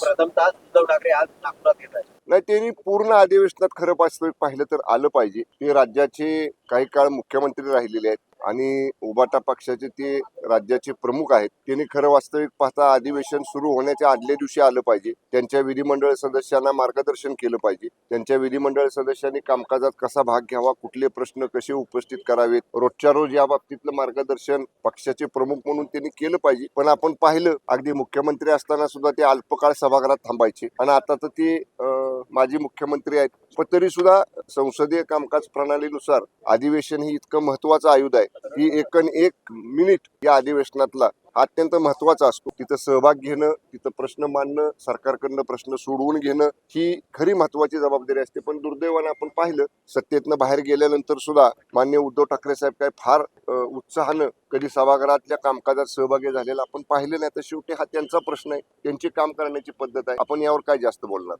प्रथमतः उद्धव ठाकरे आज नागपुरात येत आहेत. नाही त्यांनी पूर्ण अधिवेशनात खरं वास्तविक पाहिलं तर आलं पाहिजे. ते राज्याचे काही काळ मुख्यमंत्री राहिलेले आहेत. आणि उबाटा पक्षाचे ते राज्याचे प्रमुख आहेत त्यांनी खरं वास्तविक पाहता अधिवेशन सुरू होण्याच्या आदल्या दिवशी आलं पाहिजे. त्यांच्या विधिमंडळ सदस्यांना मार्गदर्शन केलं पाहिजे. त्यांच्या विधिमंडळ सदस्यांनी कामकाजात कसा भाग घ्यावा कुठले प्रश्न कसे उपस्थित करावेत रोजच्या रोज या बाबतीतलं मार्गदर्शन पक्षाचे प्रमुख म्हणून त्यांनी केलं पाहिजे. पण आपण पाहिलं अगदी मुख्यमंत्री असताना सुद्धा ते अल्पकाळ सभागृहात थांबायचे. आणि आता तर ते माजी मुख्यमंत्री आहेत. पण तरी सुद्धा संसदीय कामकाज प्रणालीनुसार अधिवेशन ही इतकं महत्वाचं आयुध आहे ही एकन एक मिनिट या अधिवेशनातला अत्यंत महत्त्वाचा असतो. तिथं सहभाग घेणं तिथं प्रश्न मांडणं सरकारकडनं प्रश्न सोडवून घेणं ही खरी महत्वाची जबाबदारी असते. पण दुर्दैवानं आपण पाहिलं सत्तेतनं बाहेर गेल्यानंतर सुद्धा मान्य उद्धव ठाकरे साहेब काय फार उत्साहानं कधी सभागृहातल्या कामकाजात सहभागी झालेला आपण पाहिलं नाही. तर शेवटी हा त्यांचा प्रश्न आहे. त्यांची काम करण्याची पद्धत आहे. आपण यावर काय जास्त बोलणार?